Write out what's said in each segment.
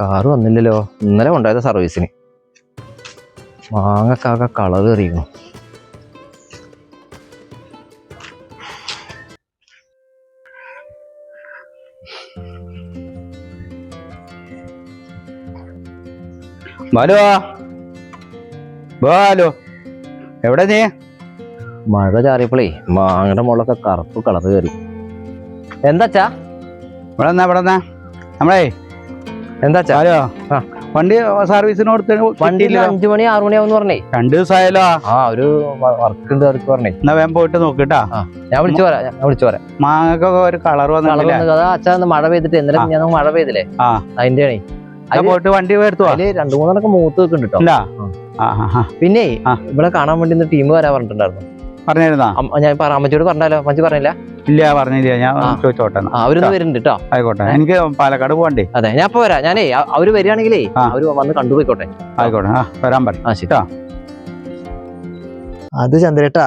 Car വന്നില്ലല്ലോ. ഇന്നലെ കൊണ്ടുപോയത് സർവീസിന്. മാങ്ങക്കാകെ കളർ എറിയുന്നു. ബാലു ബാലു. എവിടെ നീ? മഴ ചാറിയപ്പോളേ മാങ്ങയുടെ മുകളിലൊക്കെ കറുപ്പ് കളർ കയറി. എന്താച്ചാ? ഇവിടെ ഇവിടെ നമ്മളേ എന്താച്ചാ ബാലു ആ. വണ്ടി സർവീസിന് കൊടുത്ത് വണ്ടിയിൽ അഞ്ചു മണി ആറു മണിയാവുന്ന് പറഞ്ഞേ. രണ്ടു ദിവസമായാലോ ആ ഒരു വർക്ക് ഉണ്ട് അവർക്ക് പറഞ്ഞേ. എന്നാ വേഗം പോയിട്ട് നോക്കിട്ടാ. ഞാൻ വിളിച്ചു പറയാം ഞാൻ വിളിച്ചു പറയാം മാങ്ങക്കൊക്കെ ഒരു കളർ വന്നത് അതാ അച്ഛാ ഇന്ന് മഴ പെയ്തിട്ട് ഇന്നലെ ആ. ഞാൻ മഴ പെയ്തില്ലേ? ആ. അതിന്റെ ആണേ. പോയിട്ട് വണ്ടി എടുത്തു? രണ്ടു മൂന്നെണ്ണൊക്കെ മൂത്ത് വെക്കുന്നുണ്ട് കേട്ടോ. പിന്നെ ഇവിടെ കാണാൻ വേണ്ടി ടീം വരാൻ പറഞ്ഞിട്ടുണ്ടായിരുന്നു. പറഞ്ഞിരുന്നാ? അമ്മ- ഞാൻ അമ്മച്ചോട് അമ്മച്ചിയോട് പറഞ്ഞാലോ അമ്മച്ചി പറഞ്ഞില്ല? ഇല്ല പറഞ്ഞില്ല. ഞാൻ. ചോദിച്ചോട്ടെ അവരൊന്ന് വരുന്നുണ്ട് കേട്ടോ ആയിക്കോട്ടെ. എനിക്ക് പാലക്കാട് പോകണ്ടേ അതെ ഞാൻ ഇപ്പൊ വരാം. ഞാനേ അവർ വരികയാണെങ്കിലേ. അവർ വന്ന് കണ്ടുപോയിക്കോട്ടെ ആയിക്കോട്ടെ. ആ വരാൻ പറ. ആ ശരി. അത് ചന്ദ്രേട്ടാ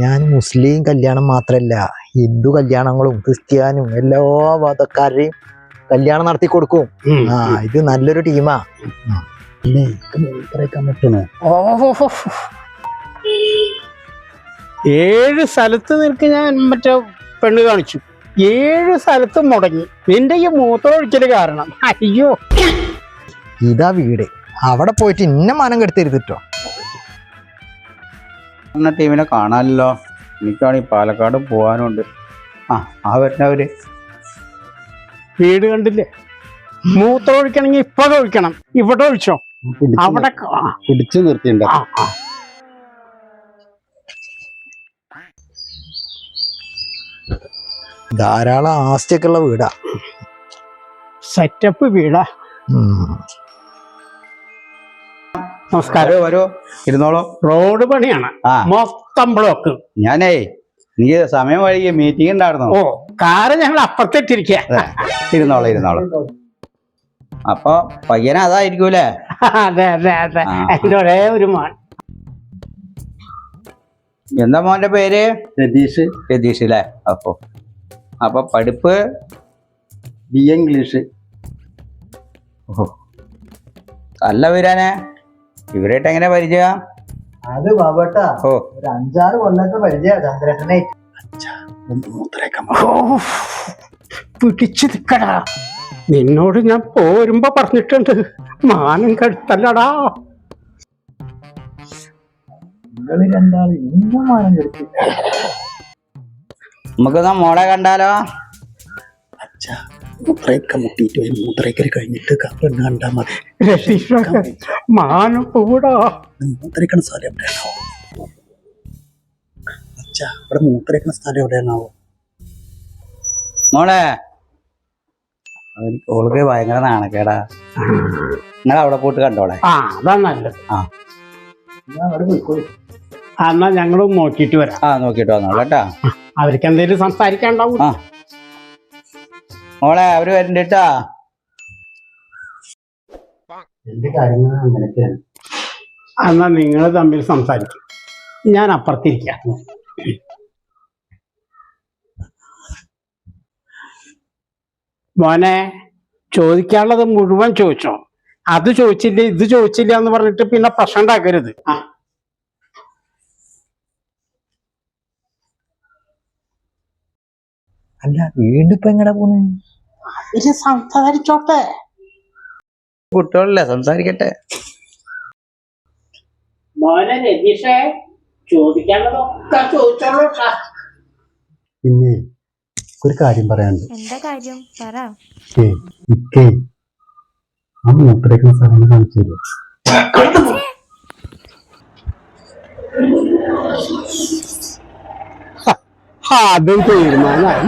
ഞാൻ മുസ്ലിം കല്യാണം മാത്രല്ല ഹിന്ദു കല്യാണങ്ങളും ക്രിസ്ത്യാനും എല്ലാ മതക്കാരുടെയും കല്യാണം നടത്തി കൊടുക്കും. ആ ഇത് നല്ലൊരു ടീമാ. പിന്നെ മൂത്രയിക്കാൻ പറ്റണോ ഏഴ് സ്ഥലത്ത് നിനക്ക് ഞാൻ മറ്റേ പെണ്ണ് കാണിച്ചു. ഏഴ് സ്ഥലത്ത് മുടങ്ങി. നിന്റെ ഈ മൂത്രമൊഴിക്കൽ കാരണം. അയ്യോ. ഇതാ വീട്. അവിടെ പോയിട്ട് ഇന്ന മാനം കെടുത്തിരുത്തിട്ടോ എന്ന ടീമിനെ കാണാനല്ലോ. എനിക്കാണെങ്കിൽ പാലക്കാട് പോകാനുണ്ട് ആ ആ വരുന്നവര് വീട് കണ്ടില്ലേ? മൂത്രം ഒഴിക്കണമെങ്കിൽ ഇപ്പോഴും ഒഴിക്കണം ഇവിടെ ഒഴിച്ചോ അവിടെ പിടിച്ചു നിർത്തിണ്ട് ആ, ആ. ധാരാളം ആസ്തിയൊക്കെ ഉള്ള വീടാ. സെറ്റപ്പ് വീടാ. നമസ്കാരം. വരൂ വരൂ. റോഡ് പണിയാണ്. മൊത്തം ബ്ലോക്ക് ഞാനേ എനിക്ക് സമയം വഴി മീറ്റിംഗ് ഉണ്ടായിരുന്നു. ഓ കാറ് ഞങ്ങൾ അപ്പുറത്തിട്ടിരിക്കുക ഇരുന്നോളൂ ഇരുന്നോളൂ. അപ്പൊ പയ്യന അതായിരിക്കൂലേ? അതെ അതെ അതെ. എന്റെ ഒരേ ഒരു മോൻ. എന്താ മോന്റെ പേര്? രതീഷ്. രതീഷ് അല്ലേ അപ്പോ അപ്പൊ പഠിപ്പ്? B A English. ഓഹോ. അല്ല വരാനെ ഇവരായിട്ട് എങ്ങനെ പരിചയം? അത് ബാബട്ടാ ഓ. ഒരു അഞ്ചാറ് കൊല്ലത്തെ പരിചയ ചന്ദ്രേട്ടനെ ഓ, പിടിച്ചു നിക്കടാ. നിന്നോട് ഞാൻ പോരുമ്പോ പറഞ്ഞിട്ടുണ്ട്. മാനം കഴുത്തല്ലടാ നിങ്ങൾ രണ്ടാളും ഇന്നും മാനം കെടുത്തി നമുക്കൊന്ന് മോളെ കണ്ടാലോ? അച്ഛാ മൂത്രയൊക്കെ മുട്ടിയിട്ട് ഒരു മൂത്രയ്ക്കൽ കഴിഞ്ഞിട്ട് പെണ്ണ് കണ്ടാ മതി. രതീഷ് മാനം കൂടാ മൂത്രയ്ക്കണ സ്ഥലം എവിടെയാണാവോ? അച്ഛാ ഇവിടെ മൂത്രയ്ക്കണ സ്ഥലം എവിടെയാണാവോ? മോളെ. ഓൾക്ക് ഭയങ്കര നാണക്കേടാ. നിങ്ങൾ അവിടെ പോയിട്ട് കണ്ടോളെ. ആ അതാ നല്ലത്. ആ. ഞാൻ അവിടെ പോയിക്കോളൂ. എന്നാ ഞങ്ങളും നോക്കിട്ട് വരാം. ആ നോക്കിയിട്ട് വന്നോളൂ കേട്ടാ. അവർക്ക് എന്തെങ്കിലും സംസാരിക്കാണ്ടാവും ആ. മോളെ അവർ വരണ്ടിട്ടാ എന്റെ കാര്യങ്ങൾ അങ്ങനെയൊക്കെയാണ് എന്നാ നിങ്ങൾ തമ്മിൽ സംസാരിക്കും. ഞാൻ അപ്പുറത്തിരിക്കാം. മോനെ ചോദിക്കാനുള്ളത് മുഴുവൻ ചോദിച്ചോ? അത് ചോദിച്ചില്ല ഇത് ചോദിച്ചില്ല എന്ന് പറഞ്ഞിട്ട് പിന്നെ പ്രശ്നം ഉണ്ടാക്കരുത്. ആ. അല്ല വീണ്ടും ഇപ്പൊ എങ്ങടാ പോണേ? അവർ സംസാരിച്ചോട്ടെ. കുട്ടികളല്ലേ സംസാരിക്കട്ടെ. മോനെ രതീഷേ ചോദിക്കാനുള്ളതൊക്കെ. പിന്നെ ഒരു കാര്യം പറയാനുണ്ട്. എന്താ കാര്യം? പറ. ഏ ഇക്കേ ആ മൂത്രയ്ക്കുന്ന സ്ഥലം കാണിച്ചു തരുമോ? അതും തീരുമാനമായി.